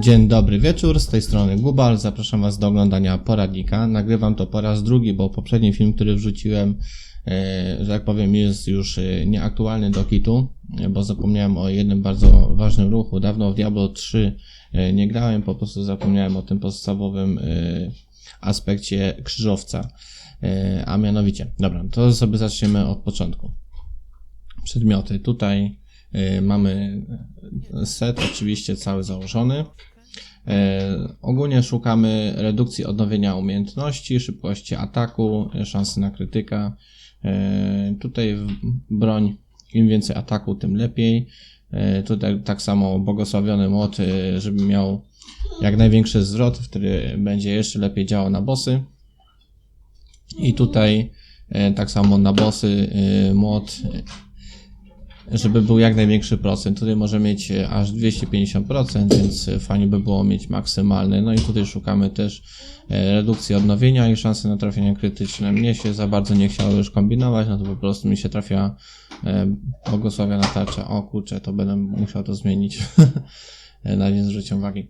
Dzień dobry wieczór, z tej strony Gubal, zapraszam Was do oglądania poradnika. Nagrywam to po raz drugi, bo poprzedni film, który wrzuciłem, e, że tak powiem, jest już e, nieaktualny do kitu, e, bo zapomniałem o jednym bardzo ważnym ruchu. Dawno w Diablo 3 e, nie grałem, po prostu zapomniałem o tym podstawowym aspekcie krzyżowca. A mianowicie, dobra, to sobie zaczniemy od początku. Przedmioty. Tutaj mamy set oczywiście cały założony. E, ogólnie szukamy redukcji odnowienia umiejętności, szybkości ataku, szansy na krytyka. E, tutaj broń, im więcej ataku, tym lepiej. E, tutaj tak samo błogosławiony młot, żeby miał jak największy zwrot, który będzie jeszcze lepiej działał na bossy. I tutaj tak samo na bossy młot żeby był jak największy procent. Tutaj może mieć aż 250%, więc fajnie by było mieć maksymalny. No i tutaj szukamy też e, redukcji odnowienia i szansy na trafienie krytyczne. Mnie się za bardzo nie chciało już kombinować, no to po prostu mi się trafia e, błogosławiona tarcza. O kurczę, to będę musiał to zmienić. E, na nie zwrócić uwagi.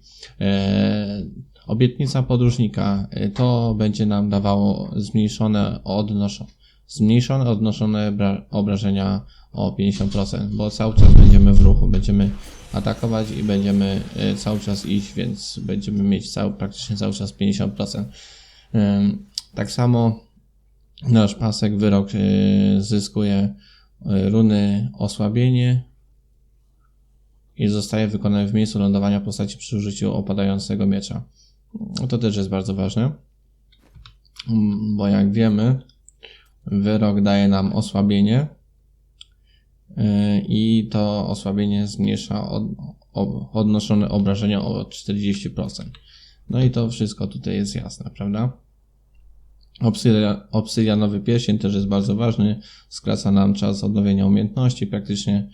Obietnica podróżnika to będzie nam dawało zmniejszone odnoszone zmniejszone odnoszone bra- obrażenia o 50%, bo cały czas będziemy w ruchu, będziemy atakować i będziemy e, cały czas iść, więc będziemy mieć cały, praktycznie cały czas 50%. Ym, Tak samo nasz pasek wyrok e, zyskuje e, runy osłabienie i zostaje wykonany w miejscu lądowania postaci przy użyciu opadającego miecza. To też jest bardzo ważne, bo jak wiemy, wyrok daje nam osłabienie i to osłabienie zmniejsza od, odnoszone obrażenia o 40%. No i to wszystko tutaj jest jasne, prawda? Obsydia, obsydianowy pierścień też jest bardzo ważny, skraca nam czas odnowienia umiejętności, praktycznie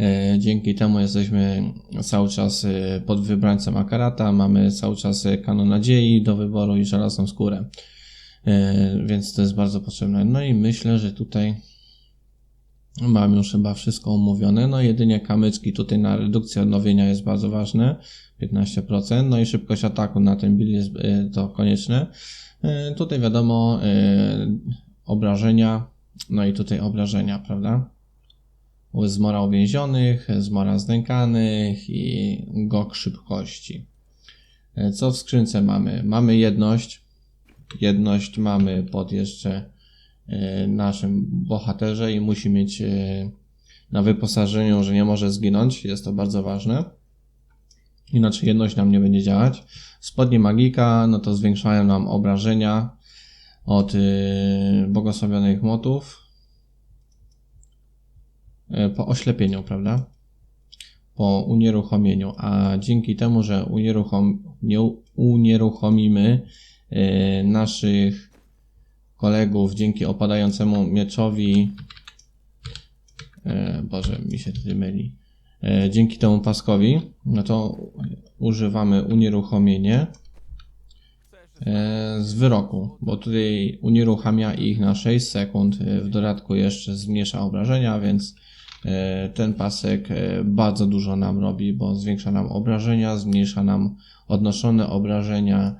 e, dzięki temu jesteśmy cały czas e, pod wybrańcem Akarata, mamy cały czas kanon nadziei do wyboru i żelazną skórę. Więc to jest bardzo potrzebne. No i myślę, że tutaj mam już chyba wszystko omówione. No jedynie kamyczki tutaj na redukcję odnowienia jest bardzo ważne, 15%. No i szybkość ataku na ten build jest e, to konieczne. E, Tutaj wiadomo e, obrażenia, no i tutaj obrażenia, prawda? Zmora uwięzionych, zmora znękanych i gok szybkości. Co w skrzynce mamy? Mamy jedność, jedność mamy pod jeszcze naszym bohaterze i musi mieć e, na wyposażeniu, że nie może zginąć. Jest to bardzo ważne. Inaczej jedność nam nie będzie działać. Spodnie magika, no to zwiększają nam obrażenia od e, błogosławionych motów e, po oślepieniu, prawda? Po unieruchomieniu, a dzięki temu, że unieruchom, nie unieruchomimy e, naszych kolegów dzięki opadającemu mieczowi. E, Boże, mi się tutaj myli. E, Dzięki temu paskowi, no to używamy unieruchomienie e, z wyroku, bo tutaj unieruchamia ich na 6 sekund. e, W dodatku jeszcze zmniejsza obrażenia, więc e, ten pasek bardzo dużo nam robi, bo zwiększa nam obrażenia, zmniejsza nam odnoszone obrażenia.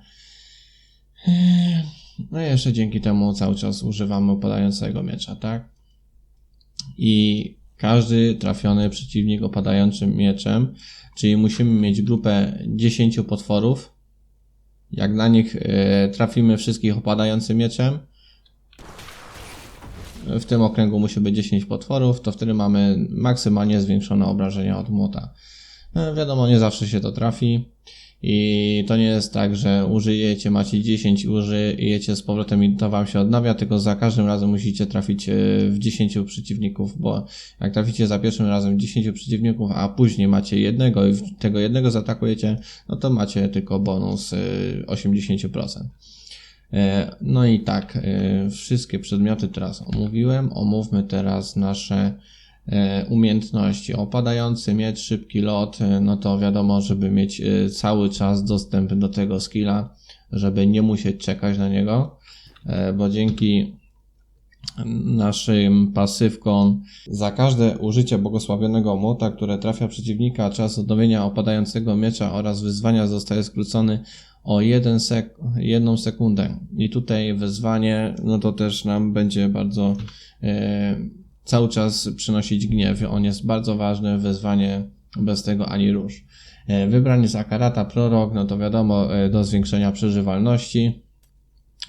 No i jeszcze dzięki temu cały czas używamy opadającego miecza, tak? I każdy trafiony przeciwnik opadającym mieczem, czyli musimy mieć grupę 10 potworów. Jak na nich e, trafimy wszystkich opadającym mieczem, w tym okręgu musi być 10 potworów, to wtedy mamy maksymalnie zwiększone obrażenia od młota. E, Wiadomo, nie zawsze się to trafi. I to nie jest tak, że użyjecie, macie 10 i użyjecie z powrotem i to wam się odnawia, tylko za każdym razem musicie trafić e, w 10 przeciwników, bo jak traficie za pierwszym razem 10 przeciwników, a później macie jednego i tego jednego zaatakujecie, no to macie tylko bonus e, 80%. E, No i tak, e, wszystkie przedmioty teraz omówiłem. Omówmy teraz nasze e, umiejętności. Opadający miecz, szybki lot, e, no to wiadomo, żeby mieć e, cały czas dostęp do tego skilla, żeby nie musieć czekać na niego, e, bo dzięki naszym pasywką. Za każde użycie błogosławionego młota, które trafia przeciwnika, czas odnowienia opadającego miecza oraz wyzwania zostaje skrócony o 1 sek jedną sekundę. I tutaj wyzwanie, no to też nam będzie bardzo e, cały czas przynosić gniew. On jest bardzo ważny, wyzwanie bez tego ani rusz. E, wybranie z Akarata Prorok, no to wiadomo, e, do zwiększenia przeżywalności.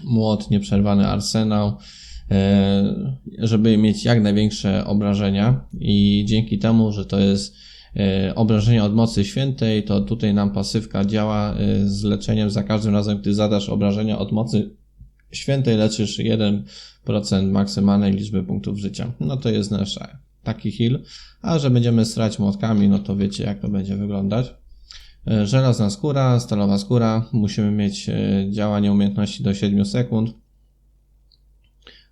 Młot, nieprzerwany arsenał, e, żeby mieć jak największe obrażenia i dzięki temu, że to jest obrażenie od mocy świętej, to tutaj nam pasywka działa z leczeniem za każdym razem, gdy zadasz obrażenia od mocy świętej, leczysz 1% maksymalnej liczby punktów życia. No to jest nasz taki heal, a że będziemy strać młotkami, no to wiecie jak to będzie wyglądać. E, żelazna skóra, stalowa skóra. Musimy mieć e, działanie umiejętności do 7 sekund.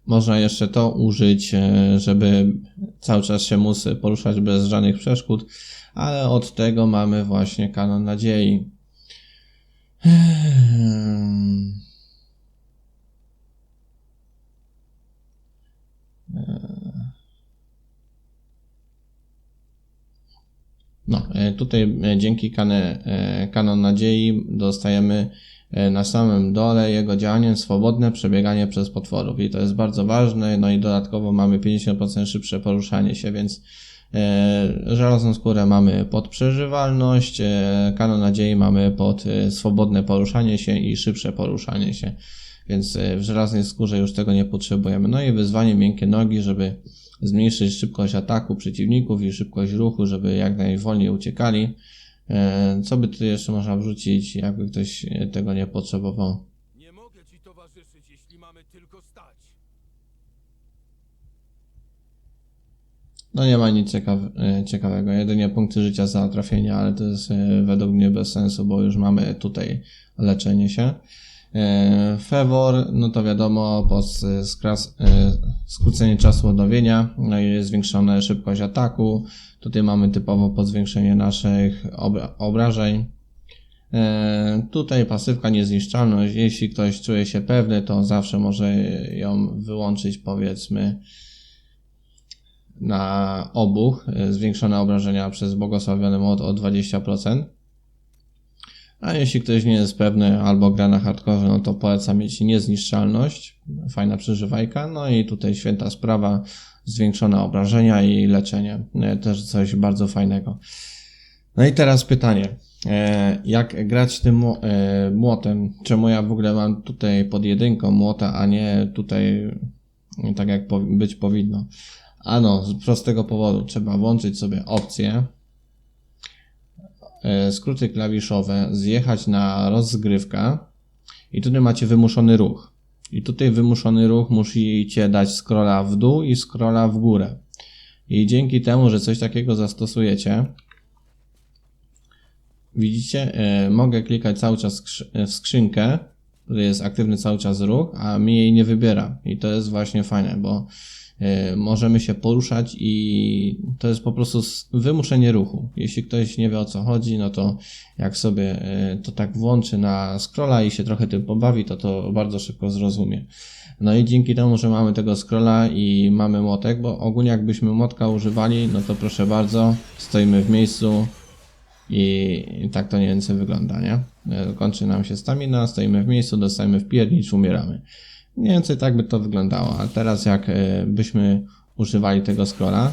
Można jeszcze to użyć, e, żeby cały czas się móc poruszać bez żadnych przeszkód, ale od tego mamy właśnie kanon nadziei. Hmm. No, e, tutaj e, dzięki e, Kanon Nadziei dostajemy na samym dole jego działaniem swobodne przebieganie przez potworów. I to jest bardzo ważne, no i dodatkowo mamy 50% szybsze poruszanie się, więc żelazną skórę mamy pod przeżywalność, kanon nadziei mamy pod swobodne poruszanie się i szybsze poruszanie się, więc w żelaznej skórze już tego nie potrzebujemy. No i wyzwanie miękkie nogi, żeby zmniejszyć szybkość ataku przeciwników i szybkość ruchu, żeby jak najwolniej uciekali. E, co by tu jeszcze można wrzucić, jakby ktoś tego nie potrzebował? Nie mogę ci towarzyszyć, jeśli mamy tylko stać. No nie ma nic ciekawe, e, ciekawego, jedynie punkty życia za trafienie, ale to jest e, według mnie bez sensu, bo już mamy tutaj leczenie się. Fevor, no to wiadomo, po skras, skrócenie czasu odnowienia, no i zwiększona szybkość ataku. Tutaj mamy typowo po zwiększenie naszych obra obrażeń. E, tutaj pasywka niezniszczalność. Jeśli ktoś czuje się pewny, to zawsze może ją wyłączyć, powiedzmy, na obuch. Zwiększone obrażenia przez błogosławiony mod o 20%. A jeśli ktoś nie jest pewny albo gra na hardcore, no to polecam mieć niezniszczalność, fajna przeżywajka, no i tutaj święta sprawa, zwiększone obrażenia i leczenie, e, też coś bardzo fajnego. No i teraz pytanie, e, jak grać tym e, młotem? Czemu ja w ogóle mam tutaj pod jedynką młota, a nie tutaj tak jak być powinno? Ano, z prostego powodu. Trzeba włączyć sobie opcję, skróty klawiszowe, zjechać na rozgrywkę i tutaj macie wymuszony ruch. I tutaj wymuszony ruch musicie dać scrolla w dół i scrolla w górę. I dzięki temu, że coś takiego zastosujecie, widzicie, e, mogę klikać cały czas w skrzynkę, który jest aktywny cały czas ruch, a mi jej nie wybiera. I to jest właśnie fajne, bo E, możemy się poruszać i to jest po prostu wymuszenie ruchu. Jeśli ktoś nie wie o co chodzi, no to jak sobie e, to tak włączy na scrolla i się trochę tym pobawi, to to bardzo szybko zrozumie. No i dzięki temu, że mamy tego scrolla i mamy młotek, bo ogólnie jakbyśmy młotka używali, no to proszę bardzo, stoimy w miejscu i tak to mniej więcej wygląda, nie? E, kończy nam się stamina, stoimy w miejscu, dostajemy w piernicz, umieramy. Mniej więcej tak by to wyglądało. A teraz jak e, byśmy używali tego scrolla,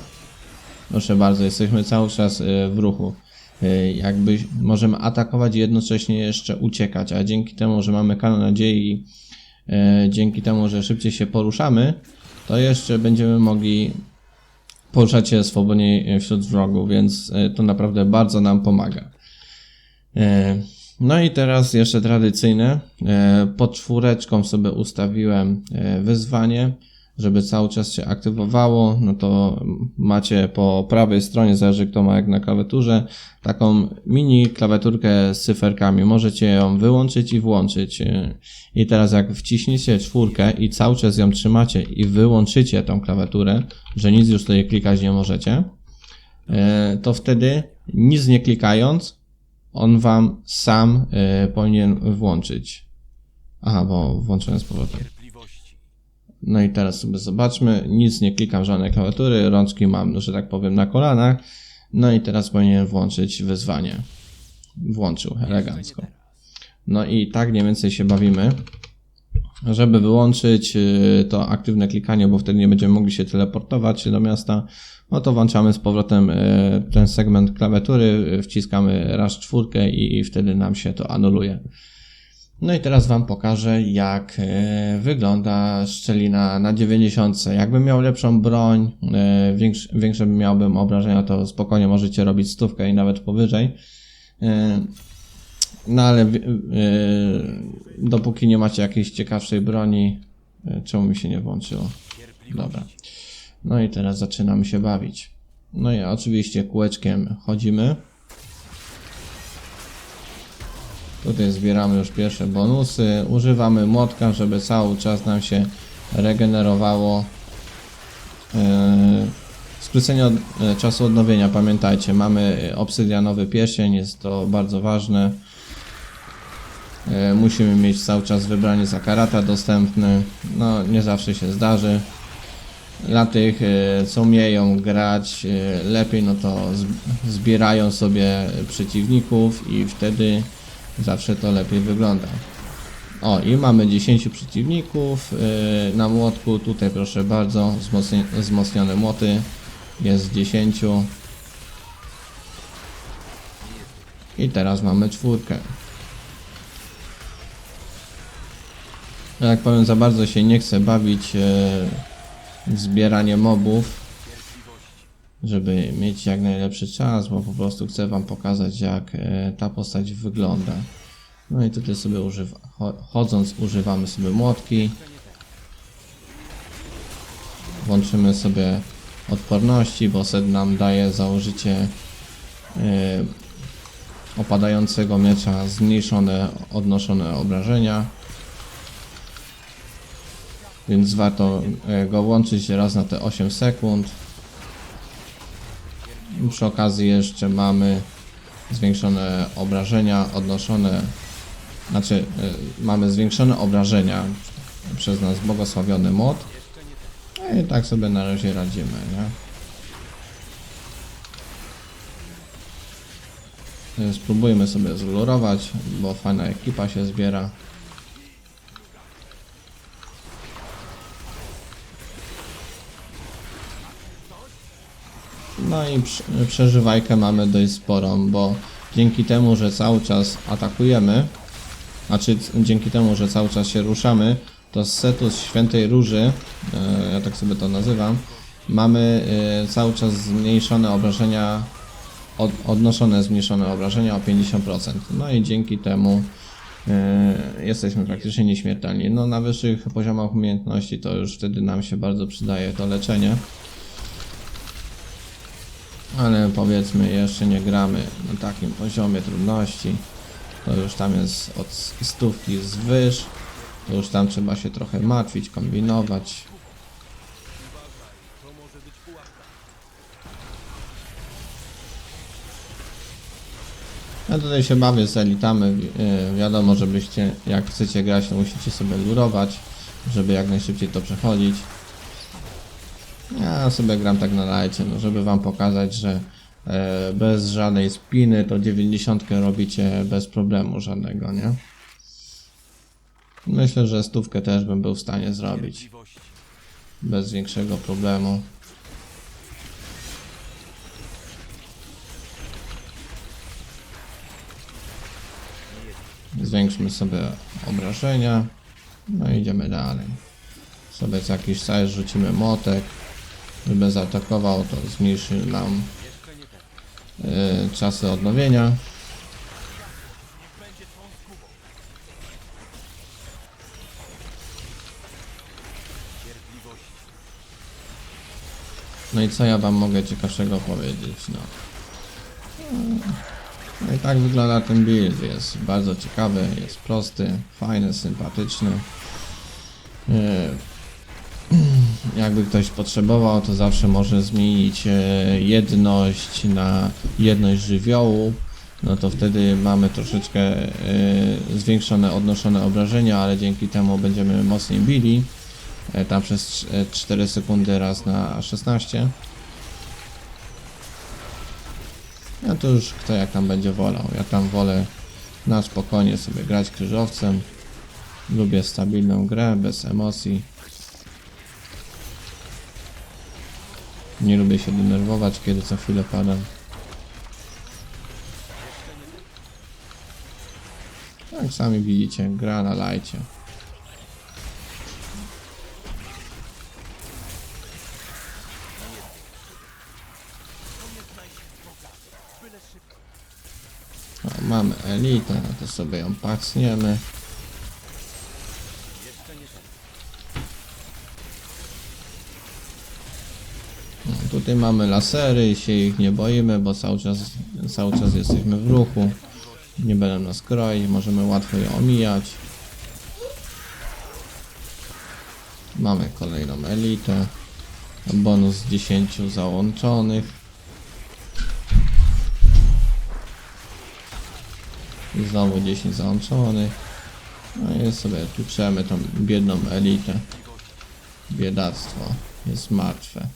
proszę bardzo, jesteśmy cały czas e, w ruchu. E, jakby możemy atakować i jednocześnie jeszcze uciekać, a dzięki temu, że mamy kanon nadziei, dzięki temu, że szybciej się poruszamy, to jeszcze będziemy mogli poruszać się swobodniej wśród wrogów, więc to naprawdę bardzo nam pomaga. No i teraz jeszcze tradycyjne. E, pod czwóreczką sobie ustawiłem e, wyzwanie, żeby cały czas się aktywowało. No to macie po prawej stronie, zależy kto ma jak na klawiaturze, taką mini klawiaturkę z cyferkami. Możecie ją wyłączyć i włączyć. E, I teraz jak wciśniecie czwórkę i cały czas ją trzymacie i wyłączycie tą klawiaturę, że nic już tutaj klikać nie możecie, to wtedy nic nie klikając on wam sam y, powinien włączyć. Aha, bo włączyłem z powrotem. No i teraz sobie zobaczmy, nic nie klikam żadnej klawiatury, rączki mam, że tak powiem, na kolanach. No i teraz powinien włączyć wyzwanie. Włączył elegancko. No i tak mniej więcej się bawimy. Żeby wyłączyć y, to aktywne klikanie, bo wtedy nie będziemy mogli się teleportować do miasta, no to włączamy z powrotem y, ten segment klawiatury, y, wciskamy raz czwórkę i, wtedy nam się to anuluje. No i teraz Wam pokażę, jak wygląda szczelina na 90. Jakbym miał lepszą broń, większe, większe miałbym obrażenia, to spokojnie możecie robić stówkę i nawet powyżej. No ale e, dopóki nie macie jakiejś ciekawszej broni, e, czemu mi się nie włączyło? Dobra. No i teraz zaczynamy się bawić. No i oczywiście kółeczkiem chodzimy. Tutaj zbieramy już pierwsze bonusy. Używamy młotka, żeby cały czas nam się regenerowało. Yy, Skrócenie od, czasu odnowienia, pamiętajcie, mamy obsydianowy pierścień, jest to bardzo ważne. E, Musimy mieć cały czas wybranie za karata dostępny. No, nie zawsze się zdarzy. Dla tych, e, co umieją grać e, lepiej, no to zbierają sobie przeciwników i wtedy zawsze to lepiej wygląda. O, i mamy 10 przeciwników na młotku. Tutaj proszę bardzo, wzmocni wzmocnione młoty. Jest 10. I teraz mamy czwórkę. Jak powiem, za bardzo się nie chcę bawić yy, w zbieranie mobów żeby mieć jak najlepszy czas, bo po prostu chcę Wam pokazać, jak e, ta postać wygląda. No i tutaj sobie używa, cho- chodząc używamy sobie młotki. Włączymy sobie odporności, bo set nam daje założycie e, opadającego miecza zmniejszone, odnoszone obrażenia. Więc warto e, go włączyć raz na te 8 sekund. Przy okazji jeszcze mamy zwiększone obrażenia odnoszone, znaczy y, mamy zwiększone obrażenia przez nas błogosławiony mod. No i tak sobie na razie radzimy, nie? Y, Spróbujmy sobie zlurować, bo fajna ekipa się zbiera. No i prze- przeżywajkę mamy dość sporą, bo dzięki temu, że cały czas atakujemy, znaczy dzięki temu, że cały czas się ruszamy, to z setu z Świętej Róży, e, ja tak sobie to nazywam, mamy e, cały czas zmniejszone obrażenia, od, odnoszone zmniejszone obrażenia o 50%. No i dzięki temu e, jesteśmy praktycznie nieśmiertelni. No na wyższych poziomach umiejętności to już wtedy nam się bardzo przydaje to leczenie. Ale powiedzmy, jeszcze nie gramy na takim poziomie trudności. To już tam jest od stówki zwyż. To już tam trzeba się trochę martwić, kombinować. Ja tutaj się bawię z elitami. yy, Wiadomo, żebyście, jak chcecie grać, to musicie sobie lurować, żeby jak najszybciej to przechodzić. Ja sobie gram tak na lajcie, no żeby wam pokazać, że e, bez żadnej spiny to 90 robicie bez problemu żadnego, nie? Myślę, że stówkę też bym był w stanie zrobić bez większego problemu. Zwiększmy sobie obrażenia. No i idziemy dalej. Sobie jakiś czas rzucimy motek. Żeby zaatakował, to zmniejszy nam y, czasy odnowienia. No i co ja wam mogę ciekawszego powiedzieć, no. No i tak wygląda ten build, jest bardzo ciekawy, jest prosty, fajny, sympatyczny. Yy, jakby ktoś potrzebował, to zawsze może zmienić e, jedność na jedność żywiołu. No to wtedy mamy troszeczkę e, zwiększone, odnoszone obrażenia, ale dzięki temu będziemy mocniej bili. e, tam przez 4 sekundy raz na 16. Ja to już kto jak tam będzie wolał. Ja tam wolę na spokojnie sobie grać krzyżowcem. Lubię stabilną grę, bez emocji. Nie lubię się denerwować, kiedy co chwilę padam. Jak sami widzicie, gra na lajcie. O, mamy elitę, no to sobie ją pacniemy. Tutaj mamy lasery i się ich nie boimy, bo cały czas, cały czas jesteśmy w ruchu. Nie będą nas kroić, możemy łatwo je omijać. Mamy kolejną elitę. Bonus z 10 załączonych. I znowu 10 załączonych. No i sobie tuczemy tą biedną elitę. Biedactwo jest martwe.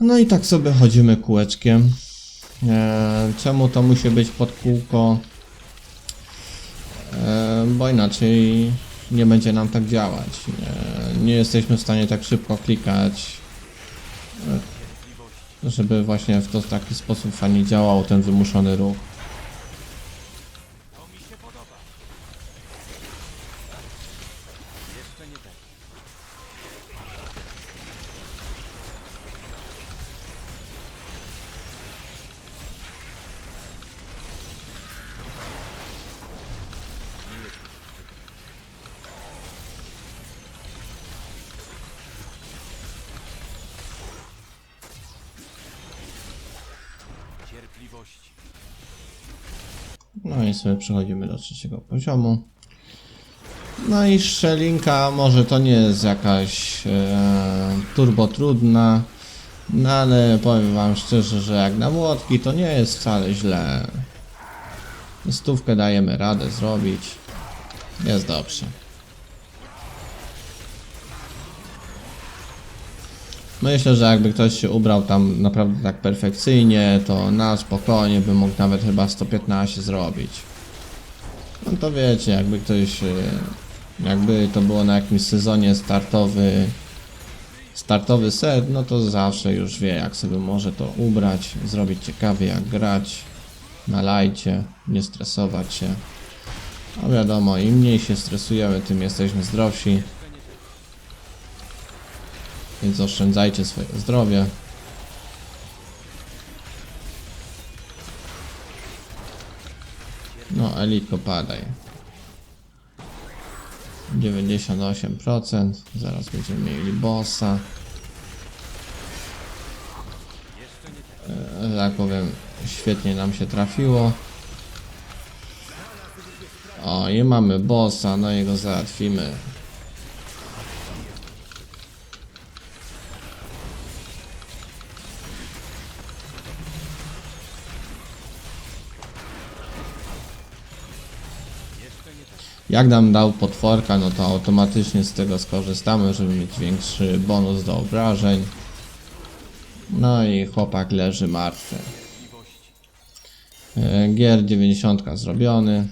No i tak sobie chodzimy kółeczkiem. E, czemu to musi być pod kółko? E, bo inaczej nie będzie nam tak działać. E, nie jesteśmy w stanie tak szybko klikać, żeby właśnie w to taki sposób fajnie działał ten wymuszony ruch. No i sobie przechodzimy do trzeciego poziomu. No i szczelinka, może to nie jest jakaś e, turbo trudna, no ale powiem wam szczerze, że jak na młotki to nie jest wcale źle. Stówkę dajemy radę zrobić. Jest dobrze. Myślę, że jakby ktoś się ubrał tam naprawdę tak perfekcyjnie, to na spokojnie by mógł nawet chyba 115 zrobić. No to wiecie, jakby ktoś, e, jakby to było na jakimś sezonie startowy, startowy set, no to zawsze już wie, jak sobie może to ubrać, zrobić ciekawie, jak grać na lajcie, nie stresować się. A wiadomo, im mniej się stresujemy, tym jesteśmy zdrowsi. Więc oszczędzajcie swoje zdrowie. No, elitko padaj. 98%. Zaraz będziemy mieli bossa. E, tak powiem, świetnie nam się trafiło. O, i mamy bossa, no i go załatwimy. Jak nam dał potworka, no to automatycznie z tego skorzystamy, żeby mieć większy bonus do obrażeń. No i chłopak leży martwy. E, Gier 90 zrobiony.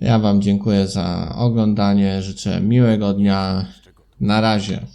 Ja Wam dziękuję za oglądanie. Życzę miłego dnia. Na razie.